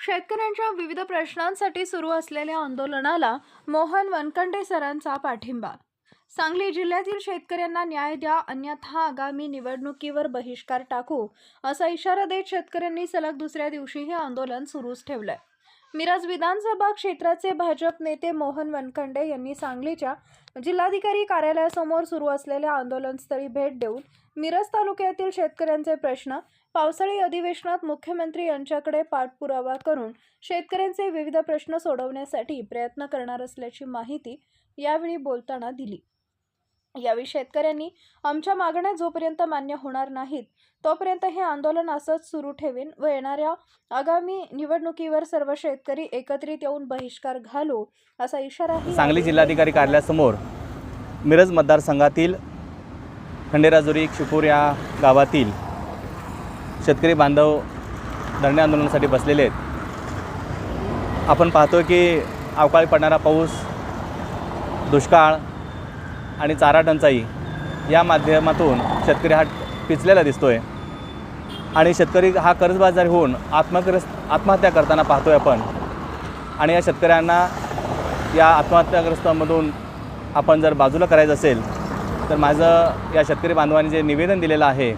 शेतकऱ्यांच्या विविध प्रश्नांसाठी सुरू असलेल्या आंदोलनाला मोहन वनकंडे सरांचा पाठिंबा. सांगली जिल्ह्यातील शेतकऱ्यांना न्याय द्या अन्यथा आगामी निवडणुकीवर बहिष्कार टाकू असा इशारा देत शेतकऱ्यांनी सलग दुसऱ्या दिवशीही आंदोलन सुरूच ठेवलंय. मिरज विधानसभा क्षेत्राचे भाजप नेते मोहन वनखंडे यांनी सांगलीच्या जिल्हाधिकारी कार्यालयासमोर सुरू असलेल्या आंदोलनस्थळी भेट देऊन मिरज तालुक्यातील शेतकऱ्यांचे प्रश्न पावसाळी अधिवेशनात मुख्यमंत्री यांच्याकडे पाठपुरावा करून शेतकऱ्यांचे विविध प्रश्न सोडवण्यासाठी प्रयत्न करणार असल्याची माहिती यावेळी बोलताना दिली. यावेळी शेतकऱ्यांनी आमच्या मागण्या जोपर्यंत मान्य होणार नाहीत तोपर्यंत हे आंदोलन असंच सुरू ठेवीन व येणाऱ्या आगामी निवडणुकीवर सर्व शेतकरी एकत्रित येऊन बहिष्कार घालू असा इशाराही सांगली जिल्हाधिकारी कार्यालयासमोर मिरज मतदारसंघातील खंडेराजुरी शिपूर या गावातील शेतकरी बांधव धरणे आंदोलनासाठी बसलेले आहेत. आपण पाहतो की अवकाळी पडणारा पाऊस दुष्काळ आणि चारा टंचाई या माध्यमातून शेतकरी हा पिचलेला दिसतो आहे आणि शेतकरी हा कर्जबाजारी होऊन आत्मग्रस्त आत्महत्या करताना पाहतोय आपण. आणि या शेतकऱ्यांना या आत्महत्याग्रस्तामधून आपण जर बाजूला करायचं असेल तर माझं या शेतकरी बांधवांनी जे निवेदन दिलेलं आहे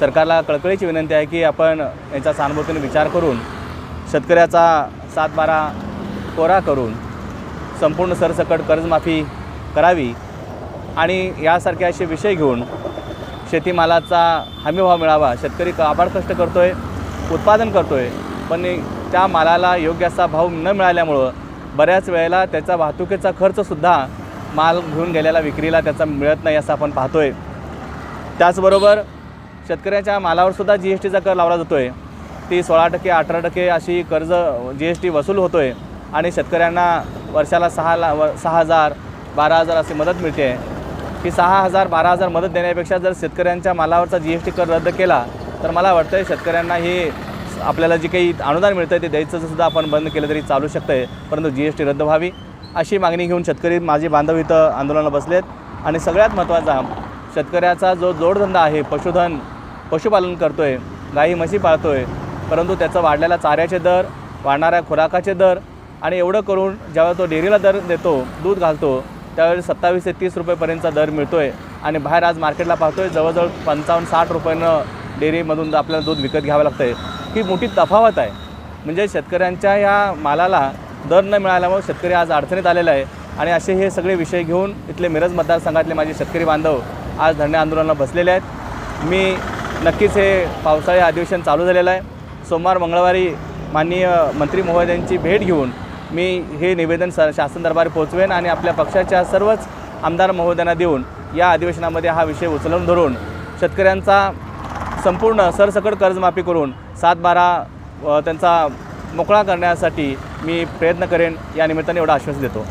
सरकारला कळकळीची विनंती आहे की आपण यांचा सहानुभूतीने विचार करून शेतकऱ्याचा सातबारा कोरा करून संपूर्ण सरसकट कर्जमाफी करावी. आणि यासारखे असे विषय घेऊन शेतीमालाचा हमीभाव मिळावा शेतकरी काबाड कष्ट करतो आहे उत्पादन करतो आहे पण त्या मालाला योग्य असा भाव न मिळाल्यामुळं बऱ्याच वेळेला त्याचा वाहतुकीचा खर्चसुद्धा माल घेऊन गेलेला विक्रीला त्याचा मिळत नाही असं आपण पाहतो आहे त्याचबरोबर शेतकऱ्याच्या मालावरसुद्धा जी एस टीचा कर लावला जातो आहे ती सोळा टक्के अठरा टक्के अशी कर्ज जी एस टी वसूल होतो आहे आणि शेतकऱ्यांना वर्षाला सहा ला व सहा हजार बारा हजार अशी मदत मिळते. की सहा हजार बारा हजार मदत देण्यापेक्षा जर शेतकऱ्यांच्या मालावरचा जी एस टी कर रद्द केला तर मला वाटतं आहे शेतकऱ्यांना हे आपल्याला जे काही अनुदान मिळतं आहे ते द्यायचं सुद्धा आपण बंद केलं तरी चालू शकतं आहे परंतु जी एस टी रद्द व्हावी अशी मागणी घेऊन शेतकरी माझे बांधव इथं आंदोलनाला बसलेत. आणि सगळ्यात महत्त्वाचा शेतकऱ्याचा जो जोडधंदा आहे पशुधन पशुपालन करतो आहे गाई म्हशी पाळतो आहे परंतु त्याचं वाढलेला चाऱ्याचे दर वाढणाऱ्या खुराकाचे दर आणि एवढं करून जेव्हा तो डेअरीला दर देतो दूध घालतो त्यावेळी सत्तावीस ते तीस रुपयेपर्यंतचा दर मिळतो आहे आणि बाहेर आज मार्केटला पाहतो आहे जवळजवळ पंचावन्न साठ रुपयानं डेअरीमधून आपल्याला दूध विकत घ्यावं लागतं आहे ही मोठी तफावत आहे. म्हणजे शेतकऱ्यांच्या या मालाला दर न मिळाल्यामुळे शेतकरी आज अडचणीत आलेला आहे. आणि असे हे सगळे विषय घेऊन इथले मिरज मतदारसंघातले माझे शेतकरी बांधव आज धरणे आंदोलनाला बसलेले आहेत. मी नक्कीच हे पावसाळी अधिवेशन चालू झालेलं आहे. सोमवार मंगळवारी माननीय मंत्री महोदयांची भेट घेऊन मी हे निवेदन स शासन दरबारी पोहोचवेन आणि आपल्या पक्षाच्या सर्वच आमदार महोदयांना देऊन या अधिवेशनामध्ये हा विषय उचलून धरून शेतकऱ्यांचा संपूर्ण सरसकट कर्जमाफी करून सात बारा त्यांचा मोकळा करण्यासाठी मी प्रयत्न करेन या निमित्ताने एवढं आश्वासन देतो.